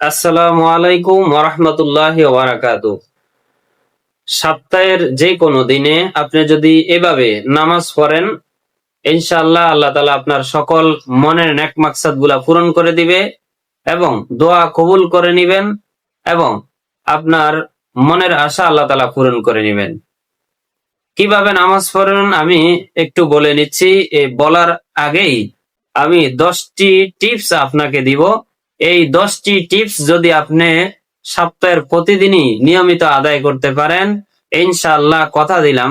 আসসালামু আলাইকুম ওরহমতুল্লাহ ওয়ারাকাত সপ্তাহের যে কোনো দিনে আপনি যদি এভাবে নামাজ পড়েন, ইনশাআল্লাহ আল্লাহ তালা আপনার সকল মনের নেক মাকসাদগুলা পূরণ করে দিবে এবং দোয়া কবুল করে নিবেন এবং আপনার মনের আশা আল্লাহ তালা পূরণ করে নিবেন। কীভাবে নামাজ পড়েন আমি একটু বলে নিচ্ছি। বলার আগেই আমি দশটি টিপস আপনাকে দিব। এই দশটি টিপস যদি আপনি সপ্তাহের প্রতিদিনই নিয়মিত আদায় করতে পারেন, ইনশাআল্লাহ কথা দিলাম।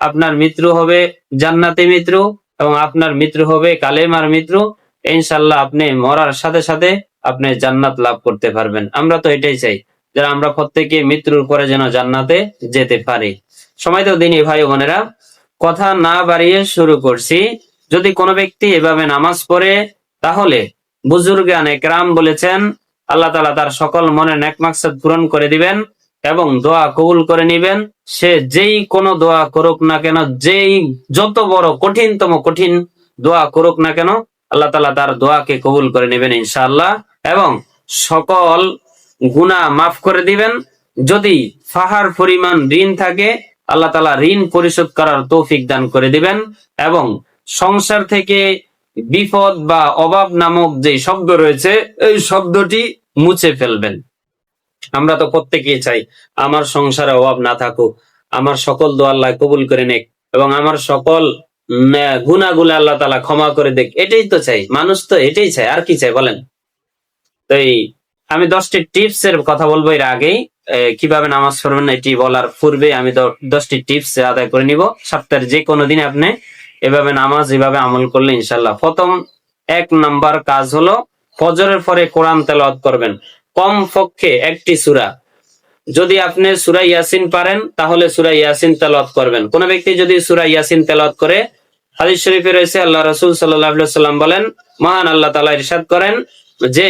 আপনার মৃত্যু হবে জান্নাতি মৃত্যু এবং আপনার মৃত্যু হবে কালেমার মৃত্যু। ইনশাল্লাহ আপনি মরার সাথে সাথে আপনি জান্নাত লাভ করতে পারবেন। আমরা তো এটাই চাই যে আমরা প্রত্যেকে মৃত্যুর পরে যেন জান্নাতে যেতে পারি। সময় তো দিনই ভাই বোনেরা, কথা না বাড়িয়ে শুরু করছি। যদি কোনো ব্যক্তি এভাবে নামাজ পড়ে, তাহলে বুজুর্গান একরাম বলেছেন, আল্লাহ তালা তার সকল মনের নেক পূরণ করে দিবেন এবং দোয়া কবুল করে নিবেন। সে যেই কোনো দোয়া করুক না কেন, যেই যত বড় কঠিনতম কঠিন দোয়া করুক না কেন, আল্লাহ তালা তার দোয়াকে কবুল করে নেবেন ইনশাআল্লাহ। এবং সকল গুনাহ মাফ করে দিবেন। যদি ফাহার পরিমাণ ঋণ থাকে, আল্লাহ তালা ঋণ পরিশোধ করার তৌফিক দান করে দিবেন। এবং সংসার থেকে বিপদ বা অভাব নামক যে শব্দ রয়েছে, এই শব্দটি মুছে ফেলবেন। আমরা তো প্রত্যেকেই চাই আমার সংসারে অভাব না থাকুক, আমার সকল দোয়া আল্লাহ কবুল করে নেক এবং আমার সকল গুণাগুলো আল্লাহ তালা ক্ষমা করে দেখ এটাই তো চাই, মানুষ তো এটাই চাই আর কি চাই বলেন? তো এই, আমি দশটি টিপস এর কথা বলব এর আগেই। কীভাবে নামাজ পড়বেন এটি বলার পূর্বে আমি দশটি টিপস আদায় করে নিব। সপ্তাহের যে কোনো দিন আপনি এভাবে নামাজ, এভাবে আমল করলে ইনশাল্লাহ প্রথম এক নাম্বার কাজ হলো ফজরের পরে কোরআন তেলাওয়াত করবেন। কম পক্ষে একটি সূরা। যদি আপনি সূরা ইয়াসিন পারেন, তাহলে সূরা ইয়াসিন তেলাওয়াত করবেন। কোন ব্যক্তি যদি সূরা ইয়াসিন তেলাওয়াত করে, হাদিস শরীফে রয়েছে, আল্লাহ রাসূল সাল্লাম বলেন, মহান আল্লাহ তাআলা ইরশাদ করেন যে,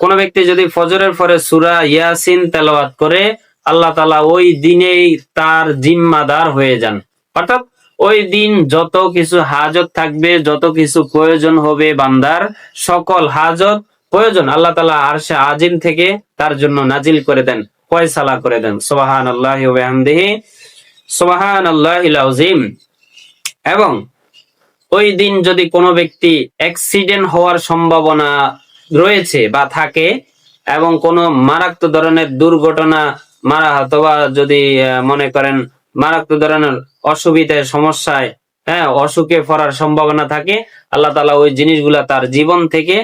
কোন ব্যক্তি যদি ফজরের পরে সূরা ইয়াসিন তেলাওয়াত করে, আল্লাহ তাআলা ওই দিনেই তার জিম্মাদার হয়ে যান। অর্থাৎ ওই দিন যত কিছু হাজত থাকবে, যত কিছু প্রয়োজন হবে বান্দার, সকল হাজত প্রয়োজন। আল্লাহ তালা আরশে আজিম থেকে তার জন্য নাজিল করে দেন, ফয়সালা করে দেন। সোবাহান আল্লাহ সোবাহান আল্লাহ এবং ওই দিন যদি কোনো ব্যক্তি অ্যাক্সিডেন্ট হওয়ার সম্ভাবনা রয়েছে বা থাকে, এবং কোনো মারাত্মক ধরনের দুর্ঘটনা, মারা অথবা যদি মনে করেন মারাত্মক ধরনের অসুবিধায় সমস্যায় হ্যাঁ অসুখে পড়ার সম্ভাবনা থাকে, আল্লাহ তালা ওই জিনিসগুলা তার জীবন থেকে,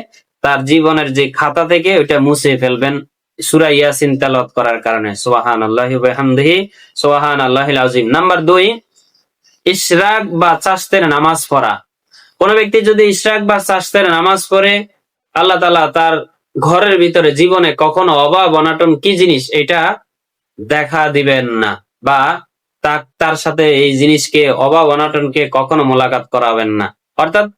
তার জীবনের যে খাতা থেকে ওইটা মুছে ফেলবেন সুরা ইয়াসিন তেলাওয়াত করার কারণে। সোহান আল্লাহ হামদিহি সোহান আল্লাহ আজিম নাম্বার দুই, ইশরাক বা চাস্তের নামাজ পড়া। কোন ব্যক্তি যদি ইশরাক বা চাস্তের নামাজ পড়ে, আল্লাহ তালা তার ঘরের ভিতরে জীবনে কখনো অভাব, অনাটন কি জিনিস, এটা দেখা দিবেন না বা তা- তার সাথে এই জিনিসকে, অভাব অনাটনকে কখনো মোলাকাত করাবেন না। অর্থাৎ,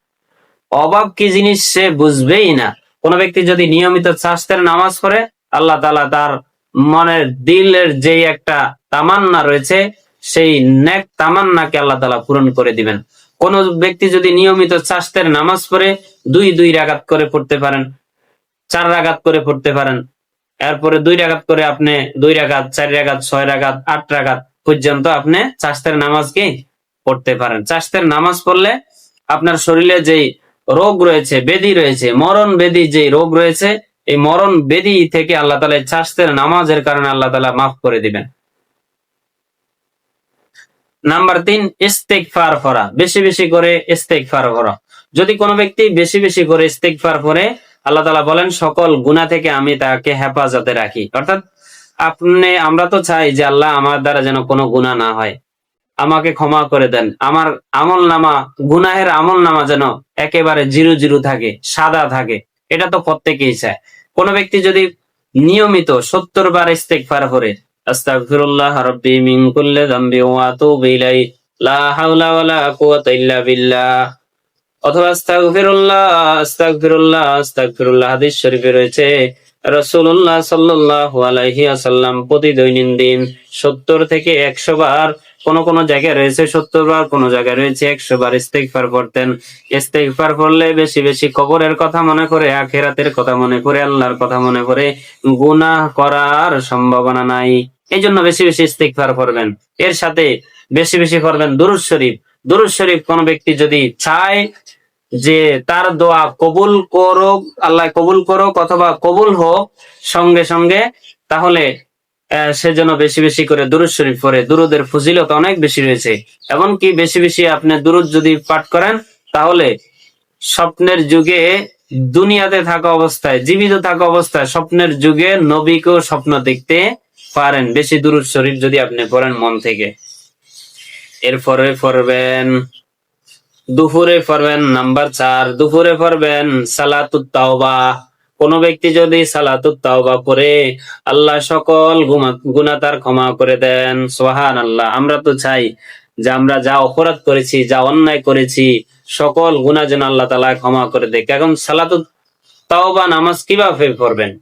অভাব কি জিনিস সে বুঝবেই না। কোন ব্যক্তি যদি নিয়মিত স্বাস্থ্যের নামাজ পড়ে, আল্লাহ তালা তার মনের দিলের যে একটা তামান্না রয়েছে, সেই নেক তামান্নাকে আল্লাহ তালা পূরণ করে দিবেন। কোন ব্যক্তি যদি নিয়মিত স্বাস্থ্যের নামাজ পড়ে, দুই দুই রাগাত করে পড়তে পারেন, চার রাগাত করে পড়তে পারেন। এরপরে দুই রাগাত করে আপনি দুই রাগাত, চার রাগাত, ছয় রাগাত, আট রাগাত পর্যন্ত আপনি চাষতের নামাজকে পড়তে পারেন? চাষতের নামাজ পড়লে আপনার শরীরে যেই রোগ রয়েছে বেদি রয়েছে, মরণ বেদি যে রোগ রয়েছে, এই মরণ বেদি থেকে আল্লাহ তালা চাষতের নামাজের কারণে আল্লাহ তালা মাফ করে দিবেন। নাম্বার তিন ইস্তেকফার করা বেশি বেশি করে ইস্তেকফার করা যদি কোনো ব্যক্তি বেশি বেশি করে ইস্তেকফার করে আল্লাহ তালা বলেন, সকল গুণা থেকে আমি তাকে হেফাজতে রাখি। অর্থাৎ আপনি, আমরা তো চাই যে আল্লাহ আমার দ্বারা যেন কোনো গুণা না হয়। আমাকে ক্ষমা করে দেন। আমার আমল নামা, গুনাহের আমল নামা যেন একেবারে জিরো জিরো থাকে, সাদা থাকে। এটা তো প্রত্যেকেই চায়। কোন ব্যক্তি যদি নিয়মিত সত্তর বার ইস্তেকফার করে, আস্তাগফিরুল্লাহ বিল্লাহ। অথবা হাদিস শরীফে রয়েছে রাসূলুল্লাহ সাল্লাল্লাহু আলাইহি ওয়াসাল্লাম প্রতি দৈনন্দিন সত্তর থেকে একশো বার কোন কোন জায়গায় রয়েছে সত্তর বার, কোন জায়গায় রয়েছে একশো বার ইস্তেকফার পড়তেন। ইস্তেকফার পড়লে বেশি বেশি কবরের কথা মনে করে, আখেরাতের কথা মনে করে, আল্লাহর কথা মনে করে গুনাহ করার সম্ভাবনা নাই। এই জন্য বেশি বেশি ইস্তেকফার করবেন এর সাথে বেশি বেশি করবেন দুরুজ শরীফ। দুরুজ শরীফ কোন ব্যক্তি যদি চায় যে তার দোয়া কবুল করুক, আল্লাহ কবুল করুক অথবা কবুল হোক সঙ্গে সঙ্গে, তাহলে সে যেন বেশি বেশি করে দুরুদ শরীফ পড়ে। দুরুদের ফজিলত অনেক বেশি রয়েছে। এমনকি বেশি বেশি আপনি দুরুদ যদি পাঠ করেন, তাহলে স্বপ্নের যুগে, দুনিয়াতে থাকা অবস্থায়, জীবিত থাকা অবস্থায় স্বপ্নের যুগে নবীকেও স্বপ্ন দেখতে পারেন। বেশি দুরুদ শরীফ যদি আপনি পড়েন মন থেকে। এরপরে পড়বেন দুপুরে পড়বেন নাম্বার চার। দুপুরে পড়বেন সালাতুত তাওবা। কোন ব্যক্তি যদি সালাতুত তাওবা পড়ে, আল্লাহ সকল গুনাহ তার ক্ষমা করে দেন। সোহান আল্লাহ আমরা তো চাই যে আমরা যা অপরাধ করেছি, যা অন্যায় করেছি, সকল গুনাহ যেন আল্লাহ তালা ক্ষমা করে দেয়। এখন সালাতুত তাওবা নামাজ কীভাবে পড়বেন?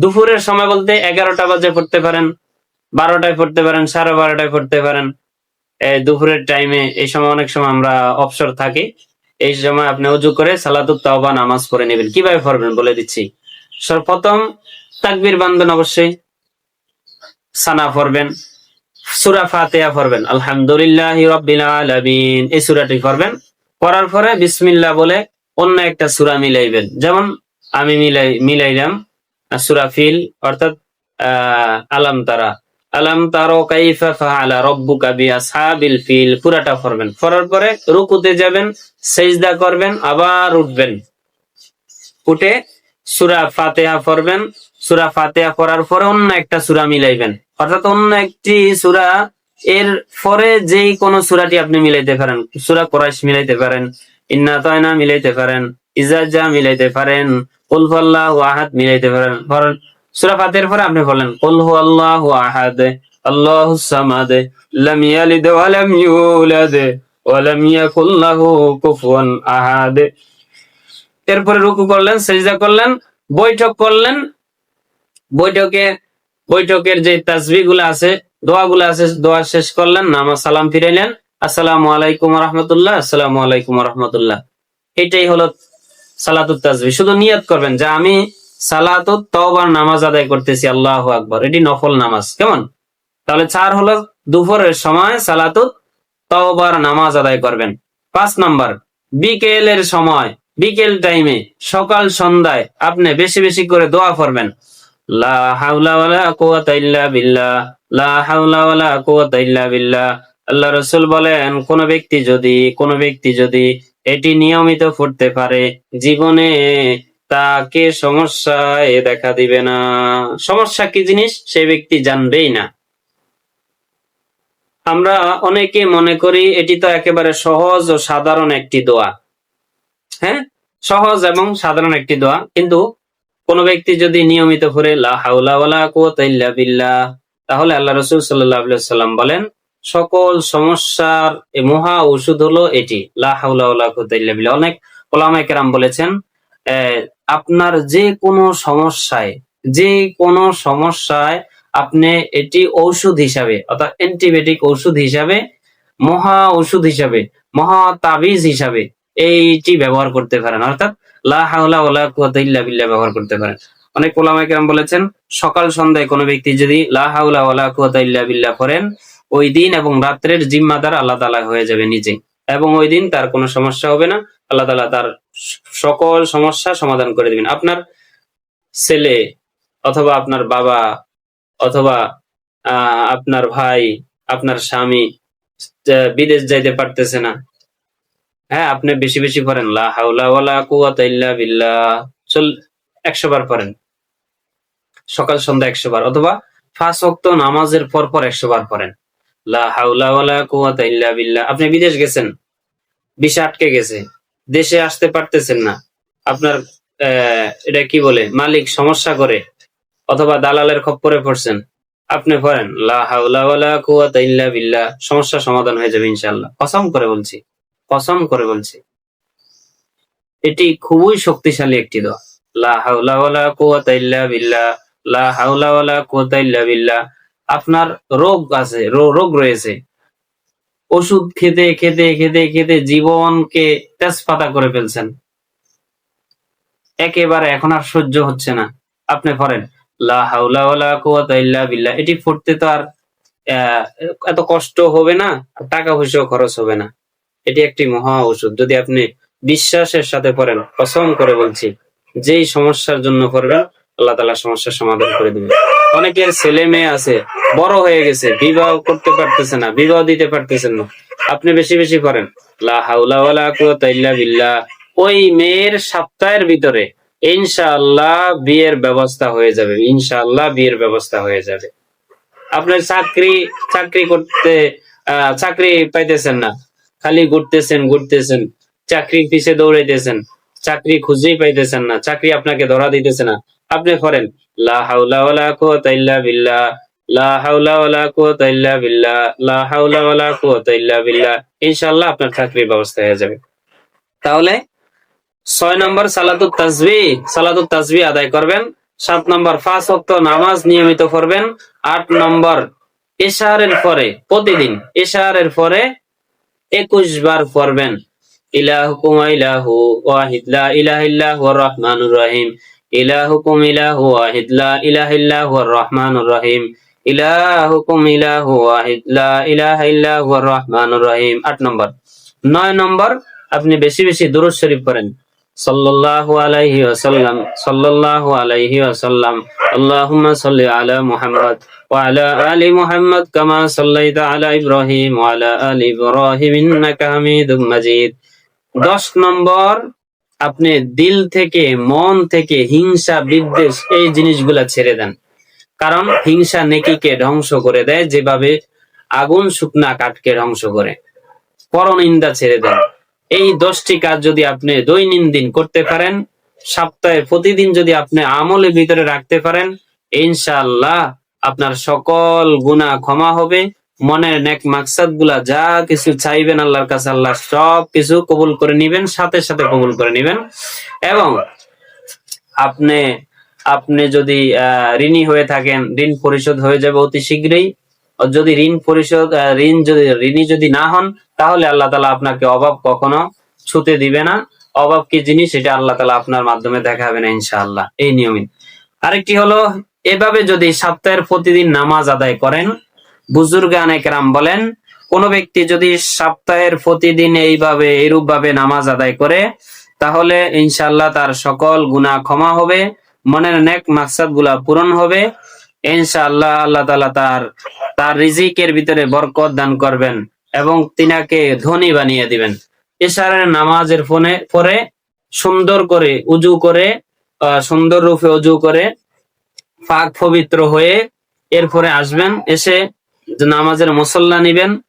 দুপুরের সময় বলতে এগারোটা বাজে পড়তে পারেন, বারোটায় পড়তে পারেন, সাড়ে বারোটায় পড়তে পারেন। দুপুরের টাইমে এই সময় অনেক সময় আমরা অবসর থাকি। এই সময় আপনি উজু করে সালাতুত তাওবা নামাজ পড়ে নেবেন। কীভাবে পড়বেন বলে দিচ্ছি? সর্বপ্রথম তাকবির বান্ধন অবশ্যই। সানা পড়বেন। সুরা ফাতিহা পড়বেন। আলহামদুলিল্লাহ রাব্বিল আলামিন। এই সুরাটি পড়বেন। পড়ার পরে বিসমিল্লাহ বলে অন্য একটা সুরা মিলাইবেন। যেমন আমি মিলাই মিলাইলাম সূরা ফিল অর্থাৎ আহ, আলাম তারা। আলাম তারো কাইফা ফাআলা রাব্বুকা বিআসহাবিল ফিল, পুরাটা পড়বেন। পড়ার পরে রুকুতে যাবেন, সেজদা করবেন, আবার উঠবেন। উঠে সূরা ফাতিহা পড়বেন। সূরা ফাতিহা পড়ার পরে অন্য একটা সূরা মিলাইবেন। অর্থাৎ অন্য একটি সূরা, এর পরে যেই কোন সূরাটি আপনি মিলাইতে পারেন। সূরা কোরাইশ মিলাইতে পারেন, ইন্না তায়না মিলাইতে পারেন ইজাজা মিলাইতে পারেন, কুল আহাদ মিলাইতে পরেন। সূরা ফাতিহার পরে আপনি কুল আহাদ আল্লাহুস সামাদ, লাম ইয়ালিদ ওয়া লাম ইউলাদ, ওয়া লাম ইয়াকুল লাহু কুফুয়ান আহাদ। এরপরে রুকু করলেন, সেজদা করলেন, বৈঠক করলেন। বৈঠকে, বৈঠকের যে তাসবি গুলো আছে দোয়া গুলো আছে, দোয়া শেষ করলেন, নামাজ সালাম ফিরাইলেন। আসসালামু আলাইকুম রহমতুল্লাহ, আসসালামু আলাইকুম রহমতুল্লাহ। এটাই হলো সালাতুত তাসবি শুধু নিয়ত করবেন, যে আমি সালাতুত তওবার নামাজ আদায় করতেছি, আল্লাহু আকবার। এটি নফল নামাজ। কেমন? তাহলে চার হলো দুপুরের সময় সালাতুত তওবার নামাজ আদায় করবেন। পাঁচ নাম্বার, বিকেলের সময়, বিকেল টাইমে, সকাল সন্ধ্যায় আপনি বেশি বেশি করে দোয়া করবেন। লা হাওলা ওয়ালা কুওয়াতা বিল্লাহ, লা হাওলা ওয়ালা কুওয়াতা বিল্লাহ। আল্লাহ রসুল বলেন, কোন ব্যক্তি যদি, কোন ব্যক্তি যদি এটি নিয়মিত ফুটতে পারে, জীবনে তাকে সমস্যায় দেখা দিবে না। সমস্যা কি জিনিস? সে ব্যক্তি জানবেই না। আমরা অনেকে মনে করি এটি তো একেবারে সহজ ও সাধারণ একটি দোয়া। হ্যাঁ? সহজ এবং সাধারণ একটি দোয়া। কিন্তু কোন ব্যক্তি যদি নিয়মিত করে তাহলে আল্লাহ রসুল সাল্লাম বলেন, সকল সমস্যার মহা ওষুধ হলো এটি। লা হাওলা ওয়ালা কুওয়াতা ইল্লা অনেক ওলামায়ে কেরাম বলেছেন আপনার যে কোনো সমস্যায়, যে কোনো সমস্যায় আপনি এটি ঔষধ হিসাবে, অর্থাৎ অ্যান্টিবায়োটিক ঔষধ হিসাবে, মহা ওষুধ হিসাবে, মহা তাবিজ হিসাবে এইটি ব্যবহার করতে পারেন। অর্থাৎ লা হাওলা ওয়ালা কুওয়াতা ইল্লা বিল্লাহ ব্যবহার করতে পারেন। অনেক ওলামায়ে কেরাম বলেছেন, সকাল সন্ধ্যায় কোনো ব্যক্তি যদি লা হাওলা ওয়ালা কুওয়াতা বিল্লাহ করেন ওই দিন এবং রাত্রের জিম্মাদার আল্লাহ তাআলা হয়ে যাবে নিজে এবং ওই দিন তার কোনো সমস্যা হবে না। আল্লাহ তাআলা তার সকল সমস্যা সমাধান করে দিবেন। আপনার ছেলে অথবা আপনার বাবা অথবা আপনার ভাই, আপনার স্বামী বিদেশ যাইতে পারতেছে না। হ্যাঁ আপনি বেশি বেশি পড়েন। লা বিল্লাহ। চল, একশো বার পড়েন। সকাল, সন্ধ্যা একশো বার। অথবা পাঁচ ওয়াক্ত নামাজের পর পর একশো বার পড়েন। লা ইল্লা বিল্লাহ। আপনি বিদেশ গেছেন? ভিসা আটকে গেছে? দেশে আসতে পারতেছেন না। আপনার এটা কি বলে? মালিক সমস্যা করে অথবা দালালের খপ্পরে পড়ছেন। আপনি পড়েন বিল্লাহ। সমস্যা সমাধান হয়ে যাবে ইনশাল্লাহ কসম করে বলছি, কসম করে বলছি। এটি খুবই শক্তিশালী একটি দোয়া লা বিল্লাহ। লা আপনার রোগ আছে রোগ রয়েছে। ওষুধ খেতে খেতে খেতে খেতে জীবনকে তেজপাতা করে ফেলছেন। একেবারে এখন আর সহ্য হচ্ছে না। আপনি পড়েন বিল্লাহ। এটি পড়তে তো আর এত কষ্ট হবে না টাকা পয়সাও খরচ হবে না। এটি একটি মহা ওষুধ। যদি আপনি বিশ্বাসের সাথে পড়েন, কসম করে বলছি, যেই সমস্যার জন্য পড়বেন আল্লাহ তালা সমস্যার সমাধান করে দিবে। অনেকের ছেলে মেয়ে আছে, বড় হয়ে গেছে, বিবাহ করতে পারতেছে না, বিবাহ দিতে পারতেছেন না। আপনি বেশি বেশি করেন। ওই মেয়ের সপ্তাহের ভিতরে ইনশাআল্লাহ বিয়ের ব্যবস্থা হয়ে যাবে, ইনশাআল্লাহ বিয়ের ব্যবস্থা হয়ে যাবে। আপনার চাকরি চাকরি করতে চাকরি পাইতেছেন না। খালি ঘুরতেছেন ঘুরতেছেন, চাকরির পিছে দৌড়াইতেছেন, চাকরি খুঁজেই পাইতেছেন না, চাকরি আপনাকে ধরা দিতেছে না। আপনি করেন ইনশাআল্লাহ আপনার চাকরির ব্যবস্থা হয়ে যাবে। তাহলে ছয় নম্বর সালাতুত তাজবি সালাতুত তাজবি আদায় করবেন, সাত নম্বর পাঁচ ওয়াক্ত নামাজ নিয়মিত করবেন আট নম্বর এশারের পরে, প্রতিদিন এশারের পরে একুশ বার পড়বেন, ইলাহুকুম ইলাহু ওয়াহিদ ইলাহা ইল্লা হুয়ার রহমানুর রহিম। ইলাহুকুম ইলাহু ওয়াহিদ, লা ইলাহা ইল্লা হুয়ার রহমানুর রহিম। ইলাহুকুম ইলাহু ওয়াহিদ, লা ইলাহা ইল্লা হুয়ার রহমানুর রহিম। আট নম্বর। নয় নম্বর, আপনি বেশি বেশি দুরূদ শরীফ পড়েন। সাল্লাল্লাহু আলাইহি ওয়াসাল্লাম, সাল্লাল্লাহু আলাইহি ওয়াসাল্লাম। আল্লাহুম্মা সাল্লি আলা মুহাম্মদ ওয়া আলা আলি মুহাম্মদ কামা সাল্লাইতা আলা ইব্রাহিম ওয়া আলা আলি ইব্রাহিম ইন্নাকা হামিদুম মাজিদ। 10 নম্বর আপনি দিল থেকে, মন থেকে হিংসা, বিদ্বেষ এই জিনিসগুলা ছেড়ে দেন। কারণ হিংসা নেকিকে ধ্বংস করে দেয়, যেভাবে আগুন শুকনা কাঠকে ধ্বংস করে। পরনিন্দা ছেড়ে দেন। এই দশটি কাজ যদি আপনি দৈনন্দিন করতে পারেন, সপ্তাহে প্রতিদিন যদি আপনি আমলের ভিতরে রাখতে পারেন, ইনশাআল্লাহ আপনার সকল গুনাহ ক্ষমা হবে। মনের নেক মাকসাদগুলা যা কিছু চাইবেন আল্লাহর কাছে, আল্লাহ সব কিছু কবুল করে নিবেন, সাথে সাথে কবুল করে নিবেন। এবং আপনি আপনি যদি ঋণী হয়ে থাকেন, ঋণ পরিশোধ হয়ে যাবে অতি শীঘ্রই। যদি ঋণ পরিশোধ ঋণ যদি, ঋণী যদি না হন, তাহলে আল্লাহ তালা আপনাকে অভাব কখনো ছুতে দিবে না। অভাব কি জিনিস? এটা আল্লাহ তালা আপনার মাধ্যমে দেখাবে না ইনশাআল্লাহ। এই নিয়মিত। আরেকটি হলো, এভাবে যদি সপ্তাহের প্রতিদিন নামাজ আদায় করেন বুজুর্গ রাম বলেন, কোন ব্যক্তি যদি সপ্তাহের প্রতিদিন এইভাবে এইরূপ ভাবে নামাজ আদায় করে, তাহলে ইনশাল্লাহ তার সকল গুনাহ ক্ষমা হবে, মনের নেক মাকসাদগুলা পূরণ হবে। ইনশাআল্লাহ আল্লাহ তাআলা তার তার রিজিকের ভিতরে বরকত দান করবেন এবং তিনাকে ধনী বানিয়ে দিবেন। এশারের নামাজের ফোনে, পরে সুন্দর করে উজু করে সুন্দর রূপে উজু করে, পাক পবিত্র হয়ে এরপরে আসবেন, এসে যে নামাজের মুসল্লা নিবেন,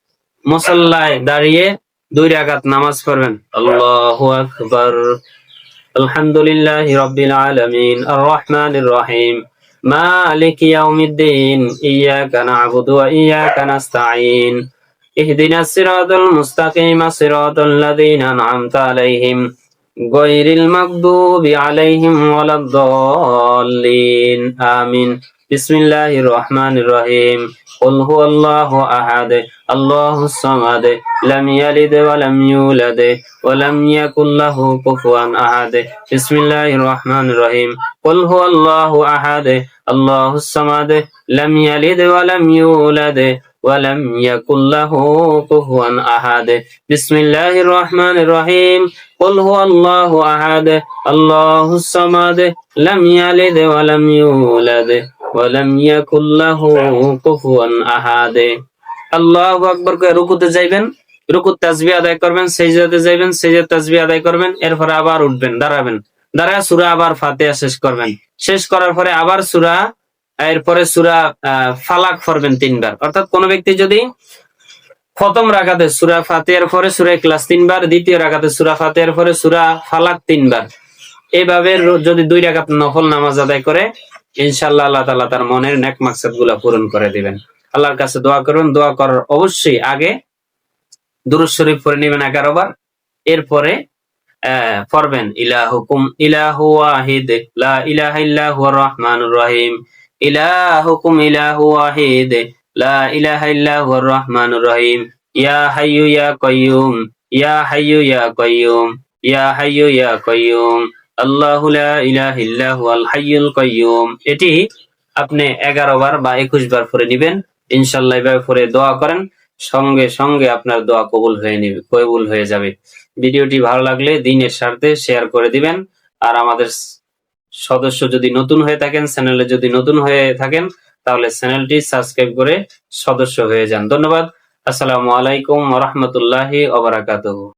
মুসল্লায় দাঁড়িয়ে দুই রাকাত নামাজ পড়বেন। আল্লাহ আকবার। আলহামদুলিল্লাহ রাব্বিল আলামিন। আর রহমানির রহিম। মালিক ইয়াউমিদ্দিন। ইয়াকা না'বুদু ওয়া ইয়াকা নাস্তাইন ইহদিনাস সিরাতাল মুস্তাকিম সিরাতাল লাযীনা আন'আমতা আলাইহিম। غير المغضوب عليهم ولا الضالين آمين بسم الله الرحمن الرحيم قل هو الله أحد الله الصمد لم يلد ولم يولد ولم يكن له كفوا أحد بسم الله الرحمن الرحيم قل هو الله أحد الله الصمد لم يلد ولم يولد ولم يكن له كفوا أحد بسم الله الرحمن الرحيم قل هو الله أحد الله الصمد لم يلد ولم يولد ولم يكن له كفوا أحد আল্লাহ আকবর করে রুকুতে যাইবেন রুকুত তাজবি আদায় করবেন সেজদাতে যাইবেন সেজদাতে তাজবি আদায় করবেন এরপরে আবার উঠবেন দাঁড়াবেন দাঁড়ায় সুরা আবার ফাতিহা শেষ করবেন শেষ করার পরে আবার সুরা এরপরে সুরা ফালাক পড়বেন তিনবার। অর্থাৎ কোন ব্যক্তি যদি প্রথম রাখাতে সুরা ফাতিহার পরে সুরা ক্লাস তিনবার, দ্বিতীয় রাখাতে সুরা ফাতিহার পরে সুরা ফালাক তিনবার। এইভাবে যদি দুই রাকাত নফল নামাজ আদায় করে, ইনশাআল্লাহ আল্লাহ তাআলা তার মনের নেক মাকসাদগুলা পূরণ করে দিবেন। আল্লাহর কাছে দোয়া করবেন, দোয়া করার অবশ্যই আগে দুরুদ শরীফ পড়ে নেবেন এগারো বার। এরপরে পড়বেন, ইলাহুকুম ইলাহু ওয়াহিদ ইলাহা ইল্লা হুয়ার রহমানুর রহিম। ইলাহুকুম ইলাহু ওয়াহিদ। লা ইলাহা ইল্লা রহমানুর রহিম। ইয়া হাইয়ু ইয়া কাইয়ুম। ইয়া হাইয়ু ইয়া কাইয়ুম। ইয়া হাইয়ু ইয়া কাইয়ুম। আল্লাহু লা ইলাহা ইল্লা হুয়াল হাইয়ুল কাইয়ুম। এটি আপনি এগারো বার বা একুশ বার পরে নিবেন। ইনশাল্লাহ এভাবে পরে দোয়া করেন। সঙ্গে সঙ্গে আপনার দোয়া কবুল হয়ে নিবে, কবুল হয়ে যাবে। ভিডিওটি ভালো লাগলে দিনের স্বার্থে শেয়ার করে দিবেন। আর আমাদের সদস্য যদি নতুন হয়ে থাকেন, চ্যানেলে যদি নতুন হয়ে থাকেন, তাহলে চ্যানেলটি সাবস্ক্রাইব করে সদস্য হয়ে যান। ধন্যবাদ। আসসালামু আলাইকুম রহমতুল্লাহ ওবরাকাতুহু